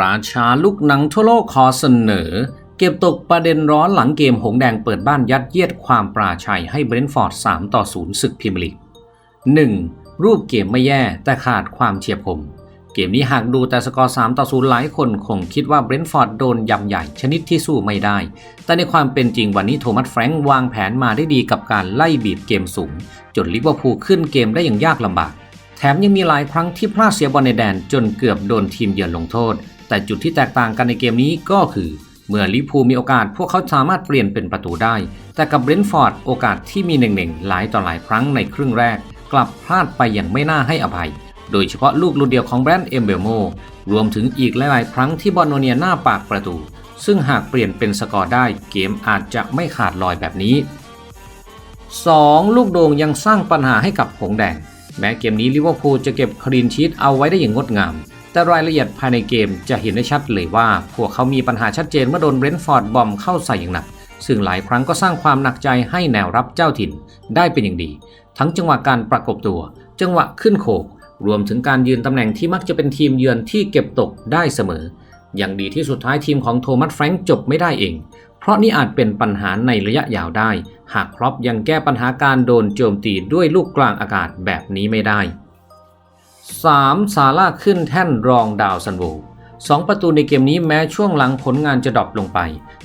ราชาลูกหนังทั่วโลกขอเสนอ เก็บตกประเด็นร้อนหลังเกมหงแดงเปิดบ้านยัดเยียดความปราชัยให้เบรนท์ฟอร์ด 3 ต่อ 0 ศึกพรีเมียร์ลีก 1. รูปเกมไม่แย่แต่ขาดความเฉียบคม เกมนี้หากดูแต่สกอร์ 3 ต่อ 0 หลายคนคงคิดว่าเบรนท์ฟอร์ดโดนยำใหญ่ชนิดที่สู้ไม่ได้ แต่ในความเป็นจริงวันนี้โทมัสแฟรงค์วางแผนมาได้ดีกับการไล่บีบเกมสูง จนลิเวอร์พูลขึ้นเกมได้อย่างยากลำบากแถมยังมีหลายครั้งที่พลาดเสียบอลในแดนจนเกือบโดนทีมเยือนลงโทษ แต่จุดที่แตกต่างกันในเกมนี้ก็คือ เมื่อลิพูมีโอกาสพวกเขาสามารถเปลี่ยนเป็นประตูได้ แต่กับเบรนท์ฟอร์ดโอกาสที่มีเน่งๆหลายต่อหลายครั้งในครึ่งแรก กลับพลาดไปอย่างไม่น่าให้อภัย โดยเฉพาะลูกลูกเดียวของแบรนด์เอมเบลโมรวมถึงอีกหลายๆ ครั้งที่บอลโนเนียหน้าปากประตู ซึ่งหากเปลี่ยนเป็นสกอร์ได้ เกมอาจจะไม่ขาดลอยแบบนี้ 2. ลูกโด่งยังสร้างปัญหาให้กับหงแดง แม้เกมนี้ลิเวอร์พูลจะเก็บคลีนชีตเอาไว้ได้อย่างงดงาม แต่รายละเอียดภายในเกมจะเห็นได้ชัดเลยว่า พวกเขามีปัญหาชัดเจนเมื่อโดนเบรนท์ฟอร์ดบอมเข้าใส่อย่างหนัก ซึ่งหลายครั้งก็สร้างความหนักใจให้แนวรับเจ้าถิ่นได้เป็นอย่างดี ทั้งจังหวะการประกบตัว จังหวะขึ้นโขก รวมถึงการยืนตำแหน่งที่มักจะเป็นทีมเยือนที่เก็บตกได้เสมอ อย่างดีที่สุดท้ายทีมของโทมัสแฟรงค์จบไม่ได้เอง เพราะนี่อาจเป็นปัญหาในระยะยาวได้ หากครอปยังแก้ปัญหาการโดนโจมตีด้วยลูกกลางอากาศแบบนี้ไม่ได้ 3. ซาร่าขึ้นแท่นรองดาวซันโวสองประตูในเกมนี้แม้ช่วงหลังผลงานจะดรอปลงไป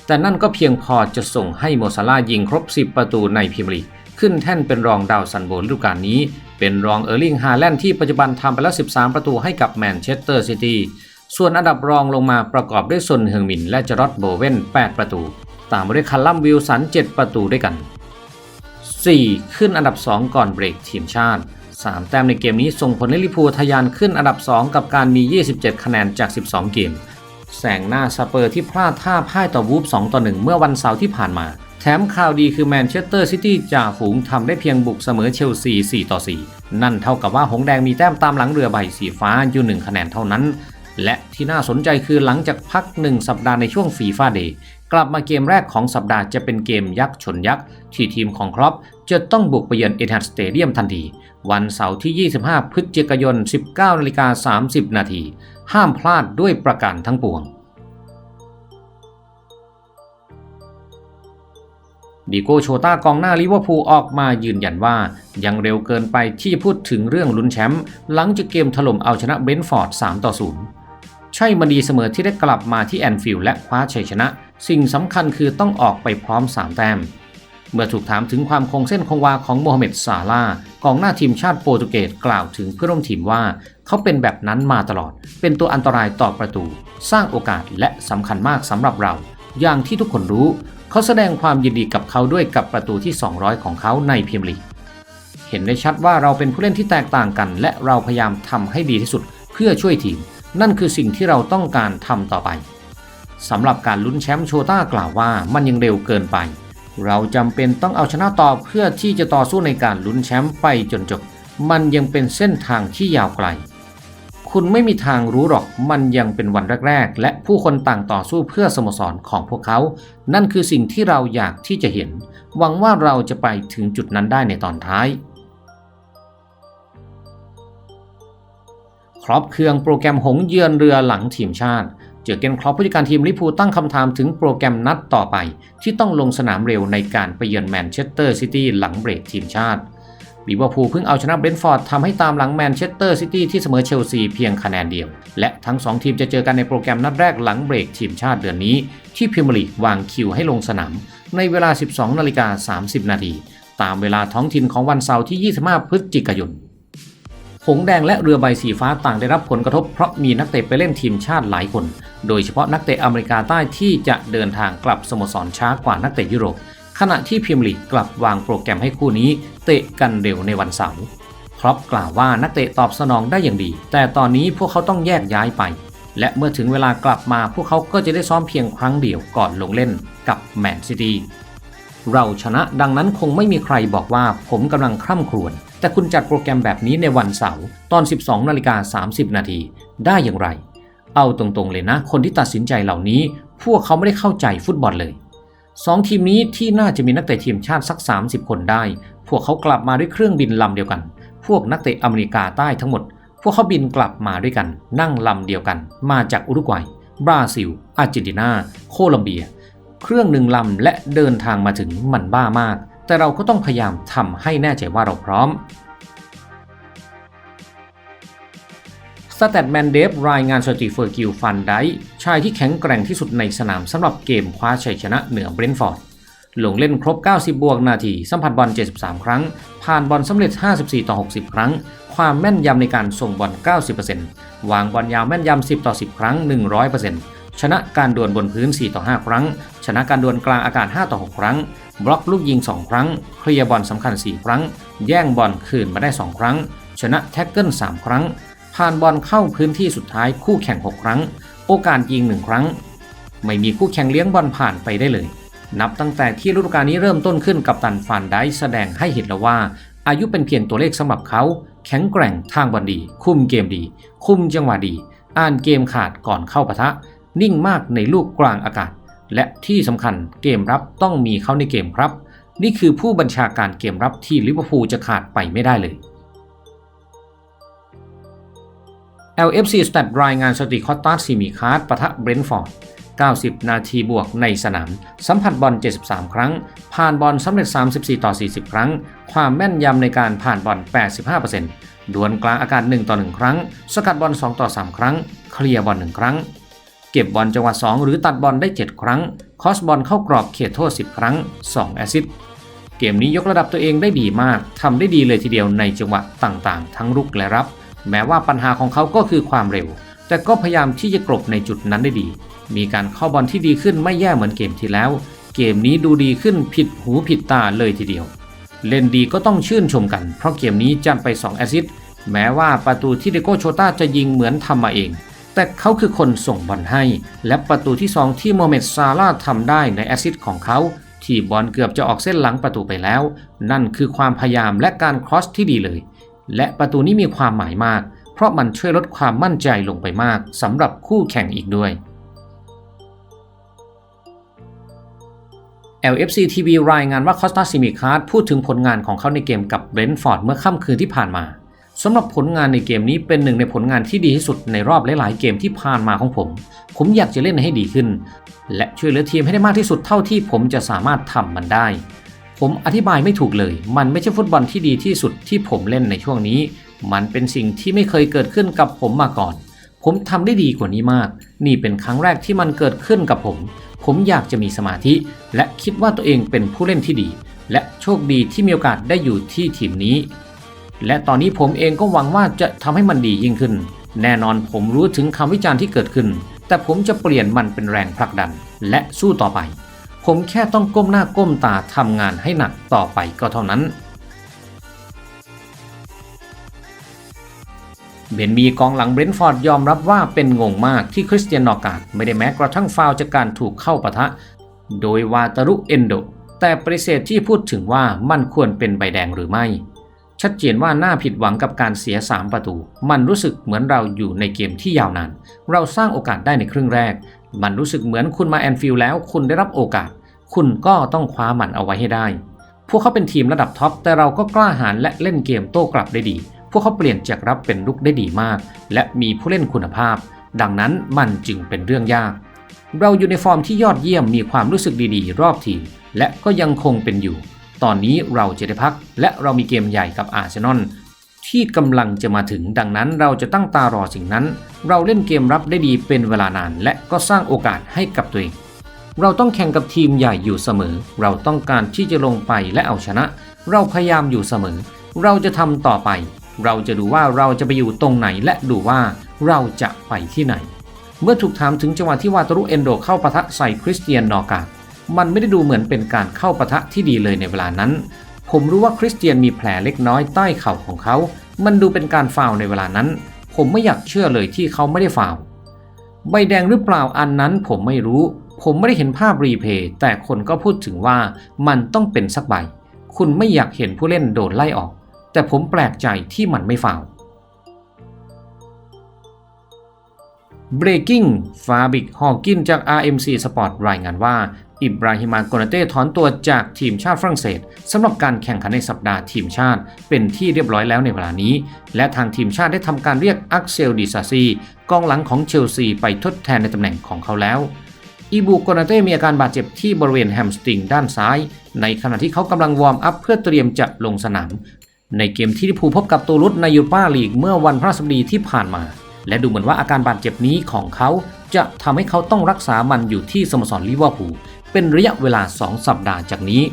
แต่นั่นก็เพียงพอจะส่งให้โมซาร่ายิงครบ 10 ประตูในพรีเมียร์ลีกขึ้นแท่นเป็นรองดาวซันโวฤดูกาลนี้ เป็นรองเออร์ลิงฮาแลนด์ที่ปัจจุบันทำไปแล้ว 13 ประตูให้กับแมนเชสเตอร์ซิตี้ส่วนอันดับรองลงมาประกอบด้วยซนเฮงมิน และจารอดโบเวน 8 ประตู ตามมาด้วยคัลลัมวิลสัน 7 ประตูด้วยกัน 4. ขึ้นอันดับ 2 ก่อนเบรกทีมชาติ 3 แต้มในเกมนี้ส่งผลให้ลิเวอร์พูทะยานขึ้นอันดับ 2 กับการมี 27 คะแนนจาก 12 เกมแซงหน้าสเปอร์ที่พลาดท่าพ่ายต่อวูฟ2ต่อ1เมื่อวันเสาร์ที่ผ่านมา แถมข่าวดีคือแมนเชสเตอร์ซิตี้จ่าฝูงทำได้เพียงบุกเสมอเชลซี4ต่อ4นั่นเท่ากับว่าหงแดงมีแต้มตามหลังเรือใบสีฟ้าอยู่1คะแนนเท่านั้น และที่น่าสนใจคือหลังจากพัก 1 สัปดาห์ในช่วงฟีฟ่าเดย์กลับมาเกมแรกของสัปดาห์จะเป็นเกมยักษ์ชนยักษ์ที่ทีมของครอปจะต้องบุกไปเยือนเอทันสเตเดียมทันที วันเสาร์ที่ 25 พฤศจิกายน 19นาฬิกา30 นาที ห้ามพลาดด้วยประการทั้งปวง ดิโกโชต้ากองหน้าลิเวอร์พูลออกมายืนยันว่า ยังเร็วเกินไปที่จะพูดถึงเรื่องลุ้นแชมป์หลังจากเกมถล่มเอาชนะเบนฟอร์ด 3 ต่อ 0 ใช่มันดีเสมอที่ได้กลับมาที่แอนฟิลด์และคว้าชัยชนะ สิ่งสำคัญคือต้องออกไปพร้อม 3 แต้ม เมื่อถูกถามถึงความคงเส้นคงวาของโมฮัมเหม็ดซาลากองหน้าทีมชาติโปรตุเกสกล่าวถึงเพื่อนร่วมทีมว่า เขาเป็นแบบนั้นมาตลอด เป็นตัวอันตรายต่อประตู สร้างโอกาสและสำคัญมากสำหรับเรา อย่างที่ทุกคนรู้ เขาแสดงความยินดีกับเขาด้วยกับประตูที่ 200 ของเขาในพรีเมียร์ลีกเห็นได้ชัดว่าเราเป็นผู้เล่นที่แตกต่างกัน และเราพยายามทำให้ดีที่สุดเพื่อช่วยทีม นั่นคือสิ่งที่เราต้องการทำต่อไปสำหรับการลุ้นแชมป์โชต้ากล่าวว่ามันยังเร็วเกินไป เราจำเป็นต้องเอาชนะต่อเพื่อที่จะต่อสู้ในการลุ้นแชมป์ไปจนจบ มันยังเป็นเส้นทางที่ยาวไกล คุณไม่มีทางรู้หรอก มันยังเป็นวันแรก ๆ และผู้คนต่างต่อสู้เพื่อสโมสรของพวกเขา นั่นคือสิ่งที่เราอยากที่จะเห็น หวังว่าเราจะไปถึงจุดนั้นได้ในตอนท้ายครอบเครื่องโปรแกรมหงเยือนเรือหลังทีมชาติ เจอเกนครอปผู้จัดการทีมลิพูตั้งคำถามถึงโปรแกรมนัดต่อไป ที่ต้องลงสนามเร็วในการไปเยือนแมนเชสเตอร์ซิตี้หลังเบรกทีมชาติลิเวอร์พูลเพิ่งเอาชนะเบรนท์ฟอร์ดทำให้ตามหลังแมนเชสเตอร์ซิตี้ที่เสมอเชลซีเพียงคะแนนเดียว และทั้ง 2 ทีมจะเจอกันในโปรแกรมนัดแรกหลังเบรกทีมชาติเดือนนี้ ที่พรีเมียร์ลีกวางคิวให้ลงสนาม ในเวลา 12นาฬิกา30 นาทีตามเวลาท้องถิ่นของวันเสาร์ที่ 25 พฤศจิกายน หงแดงและเรือใบสีฟ้าต่างได้รับผลกระทบเพราะมีนักเตะไปเล่นทีมชาติหลายคน โดยเฉพาะนักเตะอเมริกาใต้ที่จะเดินทางกลับสโมสรช้ากว่านักเตะยุโรป ขณะที่พรีเมียร์ลีกกลับวางโปรแกรมให้คู่นี้ เตะกันเร็วในวันเสาร์ครอปกล่าวว่านักเตะตอบสนองได้อย่างดี แต่ตอนนี้พวกเขาต้องแยกย้ายไป และเมื่อถึงเวลากลับมาพวกเขาก็จะได้ซ้อมเพียงครั้งเดียวก่อนลงเล่นกับแมนซิตี้เราชนะดังนั้นคงไม่มีใครบอกว่าผมกำลังคร่ำครวญ แต่คุณจัดโปรแกรมแบบนี้ในวันเสาร์ตอน 12นาฬิกา30 นาทีได้อย่างไร เอาตรงๆเลยนะ คนที่ตัดสินใจเหล่านี้ พวกเขาไม่ได้เข้าใจฟุตบอลเลยสองทีมนี้ที่น่าจะมีนักเตะทีมชาติสัก 30 คนได้ พวกเขากลับมาด้วยเครื่องบินลำเดียวกัน พวกนักเตะอเมริกาใต้ทั้งหมด พวกเขาบินกลับมาด้วยกัน นั่งลำเดียวกัน มาจากอุรุกวัย บราซิล อาร์เจนตินา โคลอมเบีย เครื่องหนึ่งลำและเดินทางมาถึงมันบ้ามาก แต่เราก็ต้องพยายามทำให้แน่ใจว่าเราพร้อมสแตทแมนเดฟรายงานสถิติเฟอร์กิลฟันไดชายที่แข็งแกร่งที่สุดในสนามสำหรับเกมคว้าชัยชนะเหนือเบรนฟอร์ดลงเล่นครบ 90 บวกนาที สัมผัสบอล 73 ครั้ง ผ่านบอลสำเร็จ 54 ต่อ 60 ครั้ง ความแม่นยำในการส่งบอล 90%วางบอลยาวแม่นยำ 10 ต่อ 10 ครั้ง 100%ชนะการดวลบนพื้น 4 ต่อ 5 ครั้ง ชนะการดวลกลางอากาศ 5 ต่อ 6 ครั้ง บล็อกลูกยิง 2 ครั้ง เคลียร์บอลสำคัญ 4 ครั้ง แย่งบอลคืนมาได้ 2 ครั้ง ชนะแท็กเกิล 3 ครั้ง ผ่านบอลเข้าพื้นที่สุดท้ายคู่แข่ง 6 ครั้ง โอกาสยิง 1 ครั้ง ไม่มีคู่แข่งเลี้ยงบอลผ่านไปได้เลย นับตั้งแต่ที่ฤดูกาลนี้เริ่มต้นขึ้นกับตันฟานไดแสดงให้เห็นแล้วว่า อายุเป็นเพียงตัวเลขสำหรับเขาแข็งแกร่งทางบอลดี คุมเกมดี คุมจังหวะดี อ่านเกมขาดก่อนเข้าปะทะ นิ่งมากในลูกกลางอากาศ และที่สำคัญเกมรับต้องมีเขาในเกมครับ นี่คือผู้บัญชาการเกมรับที่ลิเวอร์พูลจะขาดไปไม่ได้เลย LFC Stat รายงานสถิติคอตตาซีมีคาร์ดปะทะเบรนท์ฟอร์ด 90 นาทีบวกในสนาม สัมผัสบอล 73 ครั้ง ผ่านบอลสำเร็จ 34 ต่อ 40 ครั้ง ความแม่นยำในการผ่านบอล 85%ดวลกลางอากาศ 1 ต่อ 1 ครั้ง สกัดบอล 2 ต่อ 3 ครั้ง เคลียร์บอล 1 ครั้ง เก็บบอลจังหวะ 2 หรือตัดบอลได้ 7 ครั้ง คอสบอลเข้ากรอบเขตโทษ 10 ครั้ง 2 แอซิสเกมนี้ยกระดับตัวเองได้ดีมาก ทำได้ดีเลยทีเดียวในจังหวะต่างๆ ทั้งรุกและรับ แม้ว่าปัญหาของเขาก็คือความเร็ว แต่ก็พยายามที่จะกลบในจุดนั้นได้ดี มีการเข้าบอลที่ดีขึ้นไม่แย่เหมือนเกมที่แล้ว เกมนี้ดูดีขึ้นผิดหูผิดตาเลยทีเดียว เล่นดีก็ต้องชื่นชมกัน เพราะเกมนี้จัดไป 2 แอซิสแม้ว่าประตูที่เดโกโชตาจะยิงเหมือนทำมาเอง แต่เขาคือคนส่งบอลให้ และประตูที่ 2 ที่โมเมดซาลาทำได้ในแอซิสของเขา ที่บอลเกือบจะออกเส้นหลังประตูไปแล้ว นั่นคือความพยายามและการครอสที่ดีเลย และประตูนี้มีความหมายมาก เพราะมันช่วยลดความมั่นใจลงไปมากสำหรับคู่แข่งอีกด้วย LFC TV รายงานว่าคอสตาซิมิคาร์ดพูดถึงผลงานของเขาในเกมกับเบรนท์ฟอร์ดเมื่อค่ำคืนที่ผ่านมา สำหรับผลงานในเกมนี้เป็นหนึ่งในผลงานที่ดีที่สุดในรอบหลายๆเกมที่ผ่านมาของผม ผมอยากจะเล่นให้ดีขึ้น และช่วยเหลือทีมให้ได้มากที่สุดเท่าที่ผมจะสามารถทำมันได้ ผมอธิบายไม่ถูกเลย มันไม่ใช่ฟุตบอลที่ดีที่สุดที่ผมเล่นในช่วงนี้ มันเป็นสิ่งที่ไม่เคยเกิดขึ้นกับผมมาก่อน ผมทำได้ดีกว่านี้มาก นี่เป็นครั้งแรกที่มันเกิดขึ้นกับผม ผมอยากจะมีสมาธิ และคิดว่าตัวเองเป็นผู้เล่นที่ดี และโชคดีที่มีโอกาสได้อยู่ที่ทีมนี้ และตอนนี้ผมเองก็หวังว่าจะทำให้มันดียิ่งขึ้น แน่นอนผมรู้ถึงคำวิจารณ์ที่เกิดขึ้น แต่ผมจะเปลี่ยนมันเป็นแรงผลักดัน และสู้ต่อไป ผมแค่ต้องก้มหน้าก้มตาทำงานให้หนักต่อไปก็เท่านั้นเบนมีกองหลังเบรนท์ฟอร์ดยอมรับว่าเป็นงงมากที่คริสเตียนนอกาดไม่ได้แม้กระทั่งฟาวล์จากการถูกเข้าปะทะ โดยวาตารุเอนโด แต่ปฏิเสธที่พูดถึงว่ามันควรเป็นใบแดงหรือไม่ ชัดเจนว่าน่าผิดหวังกับการเสีย 3 ประตู มันรู้สึกเหมือนเราอยู่ในเกมที่ยาวนาน เราสร้างโอกาสได้ในครึ่งแรก มันรู้สึกเหมือนคุณมาแอนฟิลด์แล้ว คุณได้รับโอกาส คุณก็ต้องคว้ามันเอาไว้ให้ได้ พวกเขาเป็นทีมระดับท็อป แต่เราก็กล้าหาญและเล่นเกมโต้กลับได้ดี พวกเขาเปลี่ยนจากรับเป็นลุกได้ดีมาก และมีผู้เล่นคุณภาพ ดังนั้นมันจึงเป็นเรื่องยาก เราอยู่ในฟอร์มที่ยอดเยี่ยมมีความรู้สึกดีๆ รอบทีมและก็ยังคงเป็นอยู่ ตอนนี้เราจะได้พัก และเรามีเกมใหญ่กับอาร์เซนอลที่กำลังจะมาถึงดังนั้นเราจะตั้งตารอสิ่งนั้น เราเล่นเกมรับได้ดีเป็นเวลานาน และก็สร้างโอกาสให้กับตัวเอง เราต้องแข่งกับทีมใหญ่อยู่เสมอ เราต้องการที่จะลงไปและเอาชนะ เราพยายามอยู่เสมอ เราจะทำต่อไป เราจะดูว่าเราจะไปอยู่ตรงไหนและดูว่าเราจะไปที่ไหน เมื่อถูกถามถึงจังหวะที่วาตารุเอนโดเข้าปะทะใส่คริสเตียนนอกาด มันไม่ได้ดูเหมือนเป็นการเข้าปะทะที่ดีเลยในเวลานั้น ผมรู้ว่าคริสเตียนมีแผลเล็กน้อยใต้เข่าของเขา มันดูเป็นการฟาวในเวลานั้น ผมไม่อยากเชื่อเลยที่เขาไม่ได้ฟาวใบแดงหรือเปล่าอันนั้นผมไม่รู้ ผมไม่ได้เห็นภาพรีเพย์แต่คนก็พูดถึงว่ามันต้องเป็นสักใบ คุณไม่อยากเห็นผู้เล่นโดนไล่ออก แต่ผมแปลกใจที่มันไม่ฟาว Breaking ฟาบิกฮอกินจาก RMC Sport รายงานว่า อิบราฮิมากนาเต้ถอนตัวจากทีมชาติฝรั่งเศสสำหรับการแข่งขันในสัปดาห์ทีมชาติ เป็นที่เรียบร้อยแล้วในเวลานี้ และทางทีมชาติได้ทำการเรียกอักเซลดิซาซีกองหลังของเชลซีไปทดแทนในตำแหน่งของเขาแล้วอีบูกนาเต้มีอาการบาดเจ็บที่บริเวณแฮมสตริงด้านซ้าย ในขณะที่เขากำลังวอร์มอัพเพื่อเตรียมจะลงสนาม ในเกมที่ลิพูพบกับตูรุสในยูโรปาลีกเมื่อวันพฤหัสบดีที่ผ่านมา และดูเหมือนว่าอาการบาดเจ็บนี้ของเขาจะทำให้เขาต้องรักษามันอยู่ที่สโมสรลิเวอร์พูล เป็นระยะเวลา 2 สัปดาห์จากนี้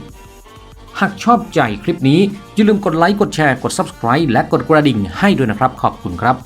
หากชอบใจคลิปนี้อย่าลืมกดไลค์กดแชร์กด Subscribe และกดกระดิ่งให้ด้วยนะครับ ขอบคุณครับ